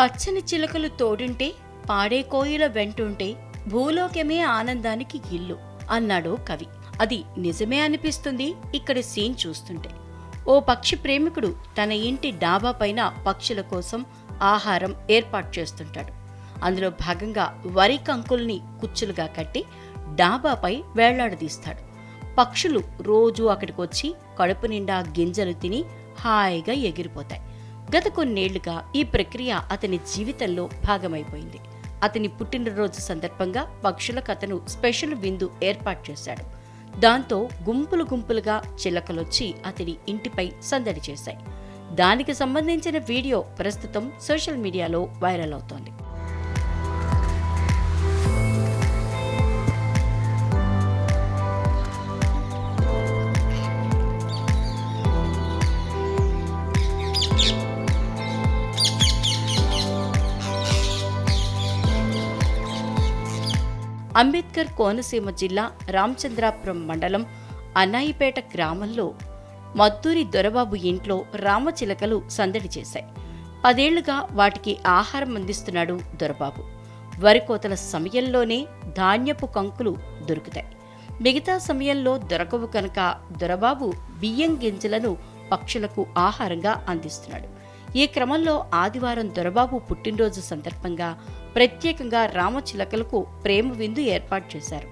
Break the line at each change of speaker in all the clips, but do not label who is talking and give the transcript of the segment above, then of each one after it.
పచ్చని చిలుకలు తోడుంటే పాడే కోయిల వెంటుంటే భూలోకమే ఆనందానికి ఇల్లు అన్నాడు కవి. అది నిజమే అనిపిస్తుంది ఇక్కడి సీన్ చూస్తుంటే. ఓ పక్షి ప్రేమికుడు తన ఇంటి డాబా పైన పక్షుల కోసం ఆహారం ఏర్పాటు చేస్తుంటాడు. అందులో భాగంగా వరి కంకుల్ని కుచ్చులుగా కట్టి డాబాపై వేళ్ళాడదీస్తాడు. పక్షులు రోజు అక్కడికి వచ్చి కడుపు నిండా గింజలు తిని హాయిగా ఎగిరిపోతాయి. గత కొన్నేళ్ళుగా ఈ ప్రక్రియ అతని జీవితంలో భాగమైపోయింది. అతని పుట్టినరోజు సందర్భంగా పక్షులకు అతను స్పెషల్ విందు ఏర్పాటు చేశాడు. దాంతో గుంపులు గుంపులుగా చిలకలొచ్చి అతని ఇంటిపై సందడి చేశాయి. దానికి సంబంధించిన వీడియో ప్రస్తుతం సోషల్ మీడియాలో వైరల్ అవుతోంది. అంబేద్కర్ కోనసీమ జిల్లా రామచంద్రాపురం మండలం అన్నాయిపేట గ్రామంలో మద్దూరి దొరబాబు ఇంట్లో రామచిలకలు సందడి చేశాయి. పదేళ్ళుగా వాటికి ఆహారం అందిస్తున్నాడు దొరబాబు. వరి కోతల సమయంలోనే ధాన్యపు కంకులు దొరుకుతాయి. మిగతా సమయంలో దొరకవు కనుక దొరబాబు బియ్యం గింజలను పక్షులకు ఆహారంగా అందిస్తున్నాడు. ఈ క్రమంలో ఆదివారం దొరబాబు పుట్టినరోజు సందర్భంగా ప్రత్యేకంగా రామచిలకలకు ప్రేమ విందు ఏర్పాటు చేశారు.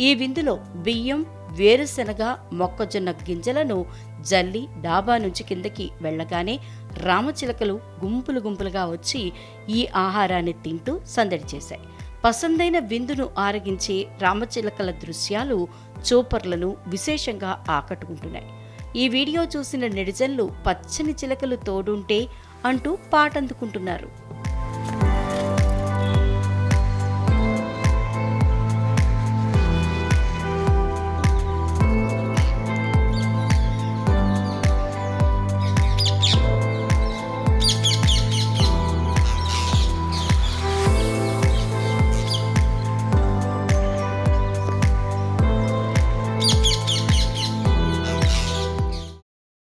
ఈ విందులో బియ్యం వేరుశెనగ మొక్కజొన్న గింజలను జల్లి డాబా నుంచి కిందకి వెళ్ళగానే రామచిలకలు గుంపులు గుంపులుగా వచ్చి ఈ ఆహారాన్ని తింటూ సందడి చేశాయి. పసందైన విందును ఆరగించే రామచిలకల దృశ్యాలు చూపర్లను విశేషంగా ఆకట్టుకుంటున్నాయి. ఈ వీడియో చూసిన నెటిజన్లు పచ్చని చిలకలు తోడుంటే అంటూ పాటందుకుంటున్నారు.